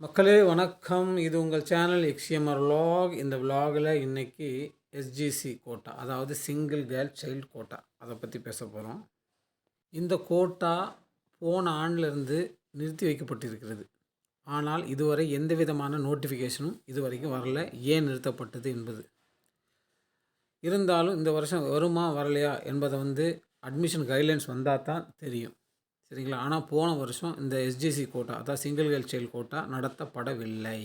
மக்களே வணக்கம். இது உங்கள் சேனல் எக்ஸ்எம்ஆர் லாக் இந்த விலாகில் இன்றைக்கி எஸ்ஜிசி கோட்டா அதாவது சிங்கிள் கேர்ள் சைல்டு கோட்டா அதை பற்றி பேச போகிறோம் இந்த கோட்டா போன ஆண்டிலிருந்து நிறுத்தி வைக்கப்பட்டிருக்கிறது. ஆனால் இதுவரை எந்த விதமான நோட்டிஃபிகேஷனும் இதுவரைக்கும் வரல. ஏன் நிறுத்தப்பட்டது என்பது. இருந்தாலும் இந்த வருஷம் வருமா வரலையா என்பதை வந்து அட்மிஷன் கைட்லைன்ஸ் வந்தால் தான் தெரியும். சரிங்களா? ஆனால் போன வருஷம் இந்த எஸ்ஜிசி கோட்டா அதாவது சிங்கிள் கேர்ள் சைல்டு கோட்டா நடத்தப்படவில்லை.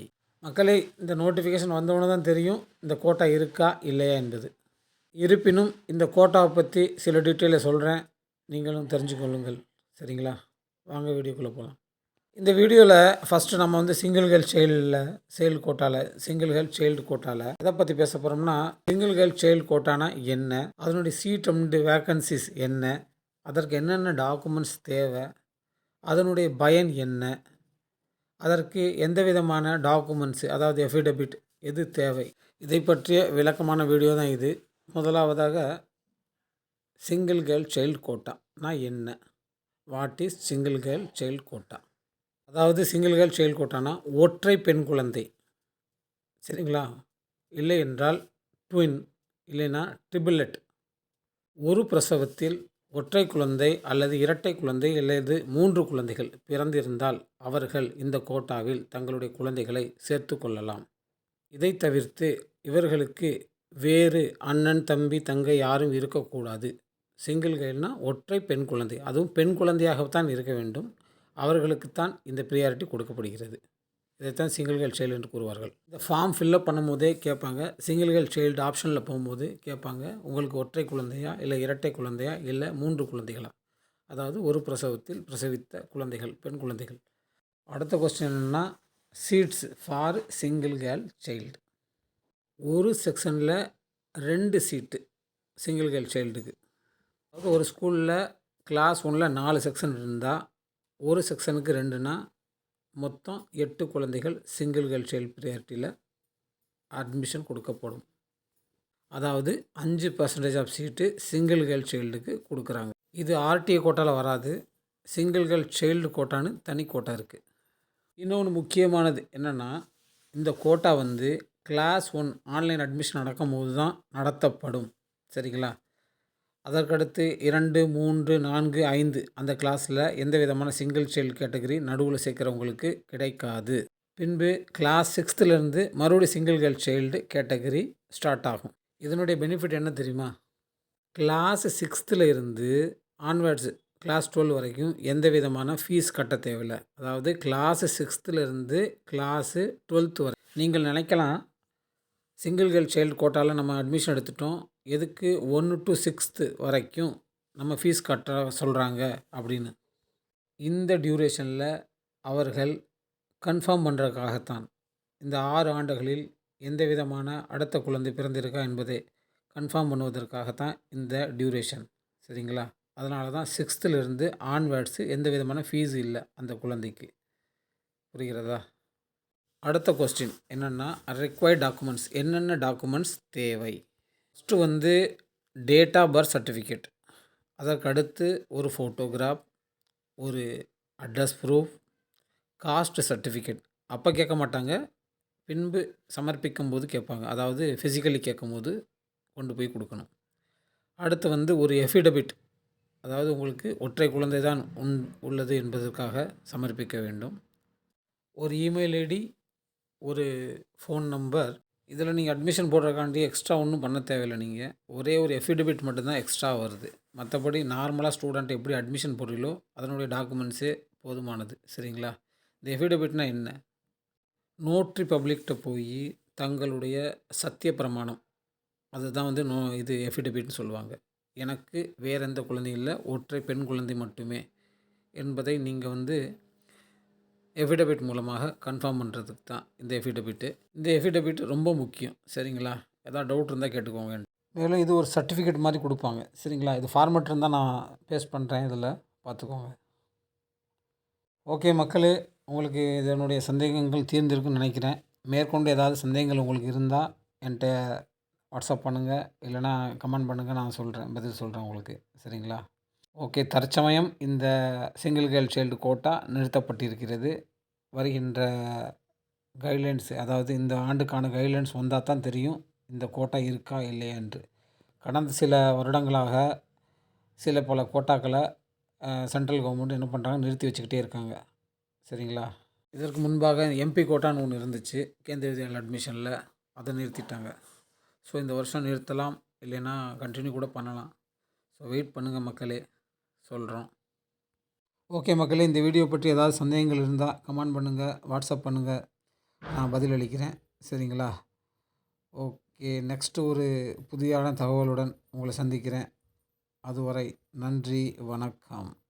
மக்களே இந்த நோட்டிஃபிகேஷன் வந்தவொன்னே தான் தெரியும் இந்த கோட்டா இருக்கா இல்லையா என்பது. இருப்பினும் இந்த கோட்டாவை பற்றி சில டீட்டெயிலை சொல்கிறேன் நீங்களும் தெரிஞ்சுக்கொள்ளுங்கள் சரிங்களா? வாங்க வீடியோக்குள்ளே போகலாம் இந்த வீடியோவில் ஃபஸ்ட்டு நம்ம வந்து சிங்கிள் கேர்ள் சைல்டில் சைல்டு கோட்டாவில் சிங்கிள் கேர்ள் சைல்டு கோட்டாவில் எதை பற்றி பேச போகிறோம்னா சிங்கிள் கேர்ள் சைல்டு கோட்டானா என்ன? அதனுடைய சீட் அண்டு வேக்கன்சிஸ் என்ன? அதற்கு என்னென்ன டாக்குமெண்ட்ஸ் தேவை? அதனுடைய பயன் என்ன? அதற்கு எந்த விதமான டாக்குமெண்ட்ஸு அதாவது எஃபிடபிட் எது தேவை? இதை பற்றிய விளக்கமான வீடியோ தான் இது. முதலாவதாக சிங்கிள் கேர்ள் சைல்டு கோட்டா நான் என்ன? What is single girl child quota அதாவது சிங்கிள் கேர்ள் சைல்டு கோட்டானா ஒற்றை பெண் குழந்தை. சரிங்களா? இல்லை என்றால் ட்வின் இல்லைன்னா ட்ரிபிளட் ஒரு பிரசவத்தில் ஒற்றை குழந்தை அல்லது இரட்டை குழந்தை அல்லது மூன்று குழந்தைகள் பிறந்திருந்தால் அவர்கள் இந்த கோட்டாவில் தங்களுடைய குழந்தைகளை சேர்த்து கொள்ளலாம். இதை தவிர்த்து இவர்களுக்கு வேறு அண்ணன் தம்பி தங்கை யாரும் இருக்கக்கூடாது. சிங்கிள்கள்னால் ஒற்றை பெண் குழந்தை. அதுவும் பெண் குழந்தையாகத்தான் இருக்க வேண்டும். அவர்களுக்குத்தான் இந்த ப்ரியாரிட்டி கொடுக்கப்படுகிறது. இதைத்தான் சிங்கிள் கேர்ள் சைல்டு என்று கூறுவார்கள். இந்த ஃபார்ம் ஃபில்லப் பண்ணும்போதே கேட்பாங்க சிங்கிள் கேர்ள் சைல்டு ஆப்ஷனில் போகும்போது கேட்பாங்க உங்களுக்கு ஒற்றை குழந்தையா இல்லை இரட்டை குழந்தையா இல்லை மூன்று குழந்தைகளா? அதாவது ஒரு பிரசவத்தில் பிரசவித்த குழந்தைகள் பெண் குழந்தைகள். அடுத்த கொஸ்டின் என்னென்னா seats for single girl child ஒரு செக்ஷனில் ரெண்டு சீட்டு சிங்கிள் கேர்ள் சைல்டுக்கு அதாவது ஒரு ஸ்கூலில் கிளாஸ் ஒன்றில் நாலு செக்ஷன் இருந்தால் ஒரு செக்ஷனுக்கு ரெண்டுனா மொத்தம் எட்டு குழந்தைகள் சிங்கிள் கேர்ள் சைல்டு ப்ரையாரிட்டியில் அட்மிஷன் கொடுக்கப்படும். அதாவது அஞ்சு percentage of seat single girl சைல்டுக்கு கொடுக்குறாங்க. இது ஆர்டிஏ கோட்டாவில் வராது. சிங்கிள் கேர்ள் சைல்டு கோட்டான்னு தனி கோட்டா இருக்குது இன்னொன்று முக்கியமானது என்னென்னா இந்த கோட்டா வந்து கிளாஸ் ஒன் ஆன்லைன் அட்மிஷன் நடக்கும்போது தான் நடத்தப்படும். சரிங்களா? அதற்கடுத்து இரண்டு மூன்று நான்கு ஐந்து அந்த கிளாஸில் எந்த விதமான சிங்கிள் சைல்டு கேட்டகரி நடுவில் சேர்க்குறவங்களுக்கு கிடைக்காது. பின்பு கிளாஸ் சிக்ஸ்த்துலேருந்து மறுபடியும் single girl child category start ஆகும். இதனுடைய பெனிஃபிட் என்ன தெரியுமா? கிளாஸ் சிக்ஸ்த்தில் இருந்து ஆன்வர்ட்ஸ் கிளாஸ் டுவெல் வரைக்கும் எந்த விதமான ஃபீஸ் கட்ட தேவையில்லை. அதாவது கிளாஸ் சிக்ஸ்த்துலேருந்து கிளாஸு டுவெல்த்து வரை. நீங்கள் நினைக்கலாம் சிங்கிள் கேர்ள் சைல்டு கோட்டாவில் நம்ம அட்மிஷன் எடுத்துட்டோம். எதுக்கு ஒன்று டு சிக்ஸ்த்து வரைக்கும் நம்ம ஃபீஸ் கட்ட சொல்கிறாங்க அப்படின்னு. இந்த டியூரேஷனில் அவர்கள் கன்ஃபார்ம் பண்ணுறதுக்காகத்தான் இந்த ஆறு ஆண்டுகளில் எந்த விதமான அடுத்த குழந்தை பிறந்திருக்கா என்பதை கன்ஃபார்ம் பண்ணுவதற்காகத்தான் இந்த டியூரேஷன் சரிங்களா? அதனால தான் சிக்ஸ்த்துலேருந்து ஆன்வேர்ட்ஸு எந்த விதமான ஃபீஸ் இல்லை அந்த குழந்தைக்கு. புரிகிறதா? அடுத்த கொஸ்டின் என்னென்னா ரெக்வயர்ட் டாக்குமெண்ட்ஸ் என்னென்ன டாக்குமெண்ட்ஸ் தேவை? ஃபஸ்ட்டு வந்து டேட் ஆஃப் பர்த் சர்டிஃபிகேட் அதற்கு அடுத்து ஒரு ஃபோட்டோகிராஃப் ஒரு அட்ரஸ் ப்ரூஃப் காஸ்ட் சர்டிஃபிகேட் அப்போ கேட்க மாட்டாங்க. பின்பு சமர்ப்பிக்கும் போது கேட்பாங்க. அதாவது ஃபிசிக்கலி கேட்கும்போது கொண்டு போய் கொடுக்கணும். அடுத்து வந்து ஒரு எஃபிடபிட் அதாவது உங்களுக்கு ஒற்றை குழந்தை தான் உன் உள்ளது என்பதற்காக சமர்ப்பிக்க வேண்டும். ஒரு இமெயில் ஐடி ஒரு ஃபோன் நம்பர் இதில் நீங்கள் அட்மிஷன் போடுறக்காண்டி எக்ஸ்ட்ரா ஒன்றும் பண்ண தேவையில்லை நீங்கள் ஒரே ஒரு எஃபிடபிட் மட்டும்தான் எக்ஸ்ட்ரா வருது. மற்றபடி நார்மலாக ஸ்டூடெண்ட் எப்படி அட்மிஷன் போடுறீங்களோ அதனுடைய டாக்குமெண்ட்ஸே போதுமானது. சரிங்களா? இந்த எஃபிடபிட்னா என்ன? நோட்ரி பப்ளிக்கிட்ட போய் தங்களுடைய சத்திய பிரமாணம். அதுதான் வந்து நோ இது எஃபிடபிட்னு சொல்லுவாங்க. எனக்கு வேறு எந்த குழந்தையும் இல்லை ஒற்றை பெண் குழந்தை மட்டுமே. என்பதை நீங்கள் வந்து எஃபிடபிட் மூலமாக கன்ஃபார்ம் பண்ணுறதுக்கு தான் இந்த எஃபிடபிட்டு இந்த எஃபிடபிட் ரொம்ப முக்கியம். சரிங்களா? எதாவது டவுட் இருந்தால் கேட்டுக்கோங்க. மேலும் இது ஒரு சர்டிஃபிகேட் மாதிரி கொடுப்பாங்க. சரிங்களா? இது ஃபார்மேட் இருந்தால் நான் பேஸ்ட் பண்ணுறேன் இதில். பார்த்துக்கோங்க. ஓகே மக்களே உங்களுக்கு இதனுடைய சந்தேகங்கள் தீர்ந்திருக்குன்னு நினைக்கிறேன். மேற்கொண்டு ஏதாவது சந்தேகங்கள் உங்களுக்கு இருந்தால் என்கிட்ட வாட்ஸ்அப் பண்ணுங்கள் இல்லைனா கமெண்ட் பண்ணுங்கள் நான் சொல்கிறேன் பதில் சொல்கிறேன் உங்களுக்கு. சரிங்களா? ஓகே. தற்சமயம் இந்த சிங்கிள் கேர்ள் சைல்டு கோட்டா நிறுத்தப்பட்டிருக்கிறது. வருகின்ற கைட்லைன்ஸ் அதாவது இந்த ஆண்டுக்கான கைட்லைன்ஸ் வந்தால் தான் தெரியும் இந்த கோட்டா இருக்கா இல்லையா என்று. கடந்த சில வருடங்களாக சில பல கோட்டாக்களை சென்ட்ரல் கவர்மெண்ட் என்ன பண்ணுறாங்க நிறுத்தி வச்சுக்கிட்டே இருக்காங்க. சரிங்களா? இதற்கு முன்பாக எம்பி கோட்டான்னு ஒன்று இருந்துச்சு. கேந்திர வித்யாலயா அட்மிஷனில் அதை நிறுத்திட்டாங்க. ஸோ இந்த வருஷம் நிறுத்தலாம். இல்லைன்னா கண்டினியூ கூட பண்ணலாம். ஸோ வெயிட் பண்ணுங்கள் மக்களே. சொல்கிறோம் ஓகே மக்களே இந்த வீடியோ பற்றி ஏதாவது சந்தேகங்கள் இருந்தால் கமெண்ட் பண்ணுங்கள் வாட்ஸ்அப் பண்ணுங்கள் நான் பதில் அளிக்கிறேன். சரிங்களா? ஓகே நெக்ஸ்ட்டு ஒரு புதியான தகவலுடன் உங்களை சந்திக்கிறேன். அதுவரை நன்றி வணக்கம்.